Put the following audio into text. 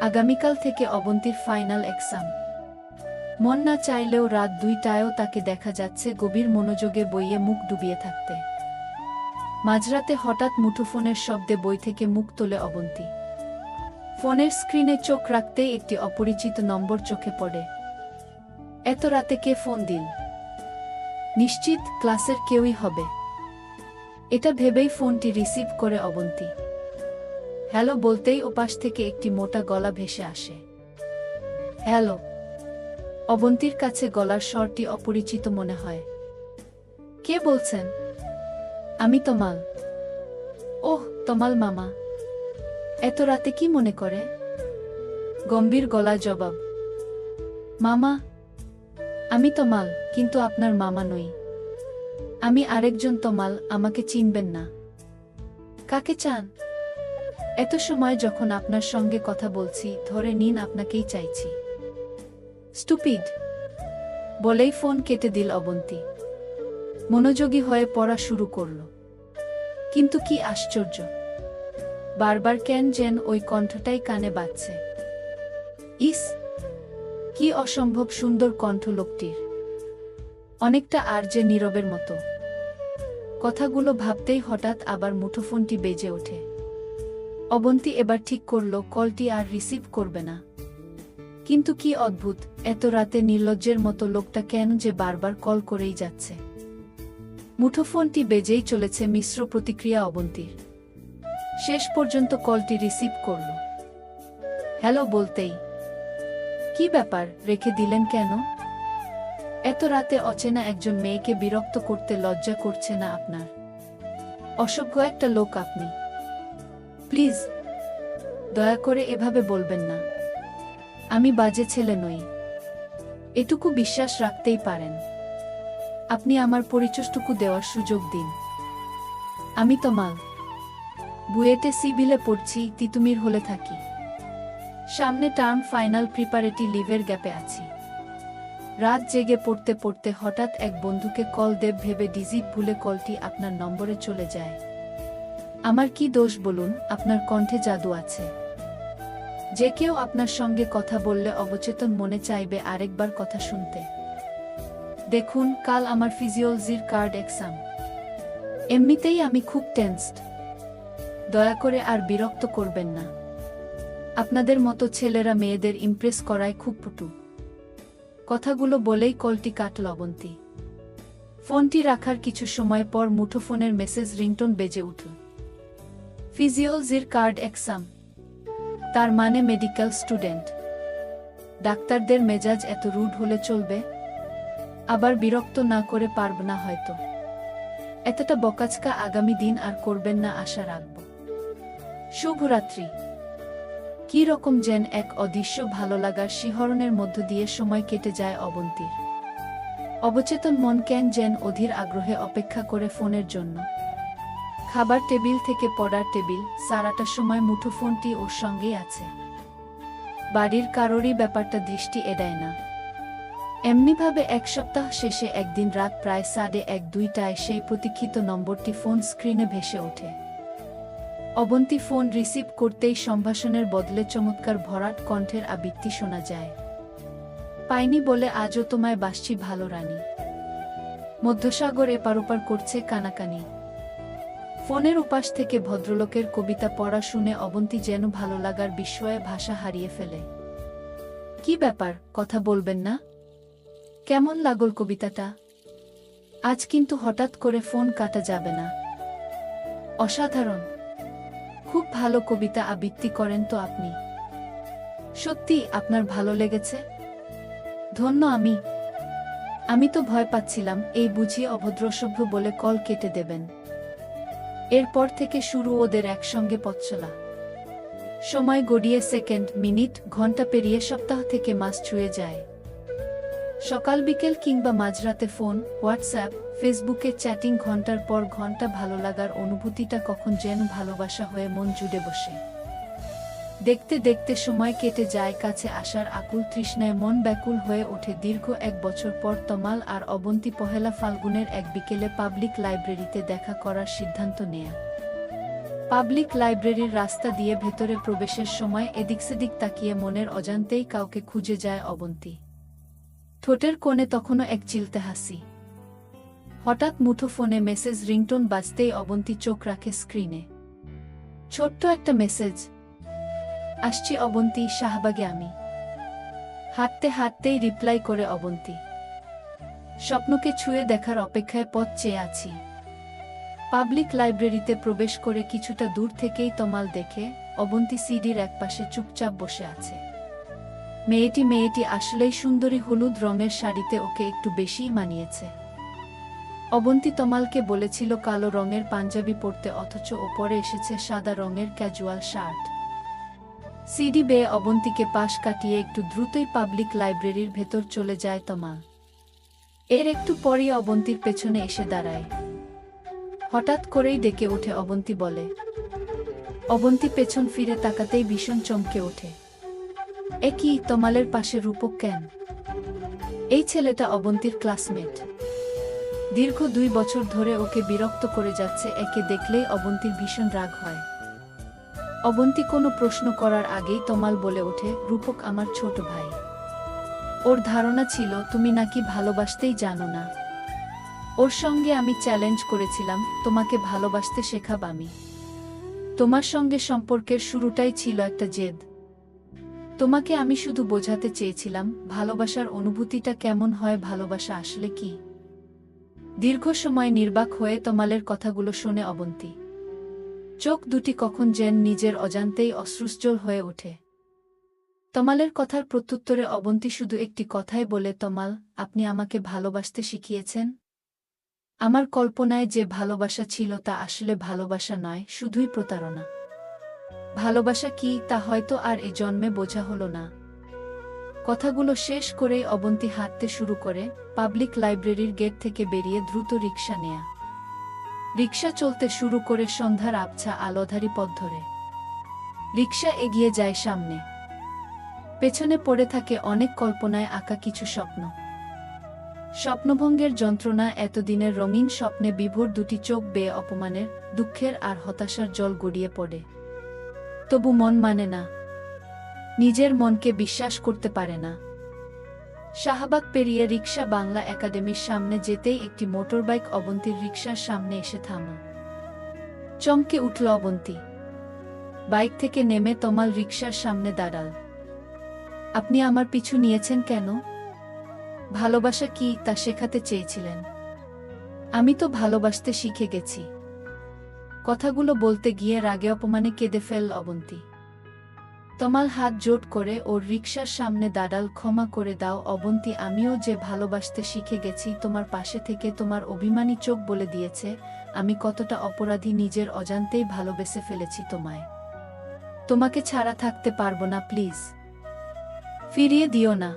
আগামীকাল থেকে অবন্তীর final exam. মন না চাইলেও রাত দুইটায়ও তাকে দেখা যাচ্ছে গভীর মনোযোগে বইয়ে মুখ ডুবিয়ে থাকতে। মাঝরাতে হঠাৎ মুঠোফোনের শব্দে বই থেকে মুখ তোলে অবন্তী। ফোনের স্ক্রিনে চোখ রাখতেই একটি অপরিচিত নম্বর চোখে পড়ে। এত রাতে কে ফোন দিল? নিশ্চিত ক্লাসের কেউই হবে। এটা ভেবেই ফোনটি রিসিভ করে অবন্তী। হ্যালো বলতেই ওপাশ থেকে একটি মোটা গলা ভেসে আসে। হ্যালো। অবন্তীর কাছে গলার স্বরটি অপরিচিত মনে হয়। কে বলছেন? আমি তমাল। ওহ, তমাল মামা। এত রাতে কি মনে করে? গম্ভীর গলা জবাব। মামা, আমি তমাল, কিন্তু আপনার মামা নই। আমি আরেকজন তমাল, আমাকে চিনবেন না। কাকে চান? এত সময় যখন আপনার সঙ্গে কথা বলছি, ধরে নিন আপনাকেই চাইছি। স্টুপিড। বলেই ফোন কেটে দিল অবন্তী। মনোযোগী হয়ে পড়া শুরু করল। কিন্তু কি আশ্চর্য। বারবার কেন যেন ওই কণ্ঠটাই কানে বাজছে। ইস! কি অসম্ভব সুন্দর কণ্ঠ লোকটির। অনেকটা আর যে নীরবের মতো। কথাগুলো ভাবতেই হঠাৎ আবার মুঠোফোনটি বেজে ওঠে। অবন্তী এবার ঠিক করল, কলটি আর রিসিভ করবে না। কিন্তু কি অদ্ভুত, এত রাতে নির্লজ্জের মতো লোকটা কেন যে বারবার কল করেই যাচ্ছে। মুঠোফোনটি বেজেই চলেছে মিশ্র প্রতিক্রিয়া অবন্তীর। শেষ পর্যন্ত কলটি রিসিভ করল। হ্যালো বলতেই, কি ব্যাপার, রেখে দিলেন কেন? এত রাতে অচেনা একজন মেয়েকে বিরক্ত করতে লজ্জা করছে না আপনার? অসভ্য একটা লোক আপনি। প্লিজ, দয়া করে এভাবে বলবেন না। আমি বাজে ছেলে নই। এটুকু বিশ্বাস রাখতেই পারেন। আপনি আমার পরিচয়টুকু দেওয়ার সুযোগ দিন। আমি তমাল বুয়েটে সিভিলে পড়ছি, তিতুমির হলে থাকি। সামনে টার্ম ফাইনাল প্রিপারেটি লিভের গ্যাপে আছি। রাত জেগে পড়তে পড়তে হঠাৎ এক বন্ধুকে কল দেব ভেবে ডিজিট ভুলে কলটি আপনার নম্বরে চলে যায়। আমার কি দোষ বলুন, আপনার কণ্ঠে জাদু আছে। যে কেউ আপনার সঙ্গে কথা বললে অবচেতন মনে চাইবে আরেকবার কথা শুনতে। দেখুন, কাল আমার ফিজিওলজির কার্ড এক্সাম। এমনিতেই আমি খুব টেন্সড। দয়া করে আর বিরক্ত করবেন না। আপনাদের মতো ছেলেরা মেয়েদের ইমপ্রেস করায় খুব পুটু। কথাগুলো বলেই কলটি কাট অবন্তী ফোনটি রাখার কিছু সময় পর মুঠোফোনের মেসেজ রিংটোন বেজে উঠল। ফিজিওলজির কার্ড এক্সাম তার মানে মেডিকেল স্টুডেন্ট ডাক্তারদের মেজাজ এত রুড হলে চলবে? আবার বিরক্ত না করে পারব না হয়তো। এতটা বকাচকা আগামী দিন আর করবেন না আশা রাখব। শুভরাত্রি। কি রকম যেন এক অদৃশ্য ভালো লাগার শিহরণের মধ্য দিয়ে সময় কেটে যায় অবন্তীর। অবচেতন মন কেন যেন অধীর আগ্রহে অপেক্ষা করে ফোনের জন্য। খাবার টেবিল থেকে পড়ার টেবিল, সারাটা সময় মুঠোফোনটি ওর সঙ্গেই আছে। বাড়ির কারোরই ব্যাপারটা দৃষ্টি এড়ায় না। এমনিভাবে এক সপ্তাহ শেষে একদিন রাত প্রায় সাড়ে এক দুইটায় সেই প্রতীক্ষিত নম্বরটি ফোন স্ক্রিনে ভেসে ওঠে। অবন্তী ফোন রিসিভ করতেই সম্ভাষণের বদলে চমৎকার ভরাট কণ্ঠের আবৃত্তি শোনা যায়। পাইনি বলে আজও তোমায় বাসছি ভালো রানী। মধ্যসাগর এপার ওপার করছে কানাকানি। ফোনের উপাস থেকে ভদ্রলোকের কবিতা পড়া শুনে অবন্তি যেন ভালো লাগার বিস্ময়ে ভাষা হারিয়ে ফেলে। কি ব্যাপার? কথা বলবেন না? কেমন লাগল কবিতাটা? আজ কিন্তু হঠাৎ করে ফোন কাটা যাবে না। অসাধারণ। খুব ভালো কবিতা আবৃত্তি করেন তো আপনি। সত্যি আপনার ভালো লেগেছে? ধন্য আমি। আমি তো ভয় পাচ্ছিলাম, এই বুঝিয়ে অভদ্রসভ্য বলে কল কেটে দেবেন। এরপর থেকে শুরু ওদের একসঙ্গে পথচলা সময় গড়িয়ে সেকেন্ড মিনিট ঘণ্টা পেরিয়ে সপ্তাহ থেকে মাস ছুঁয়ে যায়। সকাল বিকেল কিংবা মাঝরাতে ফোন হোয়াটসঅ্যাপ ফেসবুকে চ্যাটিং ঘণ্টার পর ঘণ্টা ভালো লাগার অনুভূতিটা কখন যেন ভালোবাসা হয়ে মন জুড়ে বসে। দেখতে দেখতে সময় কেটে যায়, কাছে আসার আকুল তৃষ্ণায় মন ব্যাকুল হয়ে ওঠে। দীর্ঘ এক বছর পর তমাল আর অবন্তী পহেলা ফাল্গুনের এক বিকেলে পাবলিক লাইব্রেরিতে দেখা করার সিদ্ধান্ত নেয়া। পাবলিক লাইব্রেরির রাস্তা দিয়ে ভেতরে প্রবেশের সময় এদিক সেদিক তাকিয়ে মনের অজান্তেই কাউকে খুঁজে যায় অবন্তী। ঠোঁটের কোণে তখনও এক চিলতে হাসি। হঠাৎ মুঠো ফোনে মেসেজ রিংটোন বাজতেই অবন্তী চোখ রাখে স্ক্রিনে। ছোট্ট একটা মেসেজ। আসছি অবন্তী, শাহবাগে আমি। হাঁটতে হাঁটতেই রিপ্লাই করে অবন্তী। স্বপ্নকে ছুঁয়ে দেখার অপেক্ষায় পথ চেয়ে আছি। পাবলিক লাইব্রেরিতে প্রবেশ করে কিছুটা দূর থেকেই তমাল দেখে অবন্তী সিডির একপাশে চুপচাপ বসে আছে। মেয়েটি মেয়েটি আসলেই সুন্দরী হলুদ রঙের শাড়িতে ওকে একটু বেশিই মানিয়েছে। অবন্তী তমালকে বলেছিল কালো রঙের পাঞ্জাবি পরতে, অথচ ওপরে এসেছে সাদা রঙের ক্যাজুয়াল শার্ট সিডি বেয়ে অবন্তীকে পাশ কাটিয়ে একটু দ্রুতই পাবলিক লাইব্রেরির ভেতর চলে যায় তমাল এর একটু পরই অবন্তীর পেছনে এসে দাঁড়ায়। হঠাৎ করেই ডেকে ওঠে অবন্তী বলে। অবন্তী পেছন ফিরে তাকাতেই ভীষণ চমকে ওঠে। এ কি, তমালের পাশে রূপক কেন? এই ছেলেটা অবন্তীর ক্লাসমেট। দীর্ঘ দুই বছর ধরে ওকে বিরক্ত করে যাচ্ছে, একে দেখলেই অবন্তীর ভীষণ রাগ হয়। অবন্তী কোনো প্রশ্ন করার আগেই তমাল বলে ওঠে, রূপক আমার ছোট ভাই। ওর ধারণা ছিল, তুমি নাকি ভালোবাসতেই জানো না। ওর সঙ্গে আমি চ্যালেঞ্জ করেছিলাম, তোমাকে ভালোবাসতে শেখাব আমি। তোমার সঙ্গে সম্পর্কের শুরুটাই ছিল একটা জেদ। তোমাকে আমি শুধু বোঝাতে চেয়েছিলাম, ভালোবাসার অনুভূতিটা কেমন হয়, ভালোবাসা আসলে কি। দীর্ঘ সময় নির্বাক হয়ে তমালের কথাগুলো শুনে অবন্তী। চোখ দুটি কখন যেন নিজের অজান্তেই অশ্রুজ্জ্বল হয়ে ওঠে। তমালের কথার প্রত্যুত্তরে অবন্তী শুধু একটি কথাই বলে, তমাল, আপনি আমাকে ভালোবাসতে শিখিয়েছেন? আমার কল্পনায় যে ভালোবাসা ছিল তা আসলে ভালোবাসা নয়, শুধুই প্রতারণা। ভালোবাসা কি, তা হয়তো আর এ জন্মে বোঝা হলো না। কথাগুলো শেষ করেই অবন্তী হাঁটতে শুরু করে, পাবলিক লাইব্রেরির গেট থেকে বেরিয়ে দ্রুত রিক্সা নেয়া। রিক্সা চলতে শুরু করে সন্ধ্যার আবছা আলোধারী পথ ধরে রিক্সা এগিয়ে যায় সামনে। পেছনে পড়ে থাকে অনেক কল্পনায় আঁকা কিছু স্বপ্ন। স্বপ্নভঙ্গের যন্ত্রণা এতদিনের রঙিন স্বপ্নে বিভোর দুটি চোখ বেয়ে অপমানের, দুঃখের আর হতাশার জল গড়িয়ে পড়ে। তবু মন মানে না। নিজের মনকে বিশ্বাস করতে পারে না। শাহবাগ পেরিয়ে রিক্সা বাংলা একাডেমির সামনে যেতেই একটি মোটরবাইক অবন্তীর রিক্সার সামনে এসে থাম চমকে উঠল অবন্তী। বাইক থেকে নেমে তমাল রিক্সার সামনে দাঁড়াল। আপনি আমার পিছু নিয়েছেন কেন? ভালোবাসা কি তা শেখাতে চেয়েছিলেন। আমি তো ভালোবাসতে শিখে গেছি। কথাগুলো বলতে গিয়ে রাগে অপমানে কেঁদে ফেল অবন্তী। তমাল হাত জোট করে ওর রিক্সার সামনে দাঁড়াল, ক্ষমা করে দাও, অবন্তি, আমিও যে ভালোবাসতে শিখে গেছি, তোমার পাশে থেকে তোমার অভিমানী চোখ বলে দিয়েছে, আমি কতটা অপরাধী নিজের অজান্তেই ভালোবেসে ফেলেছি তোমায়। তোমাকে ছাড়া থাকতে পারব না, প্লিজ। ফিরিয়ে দিও না।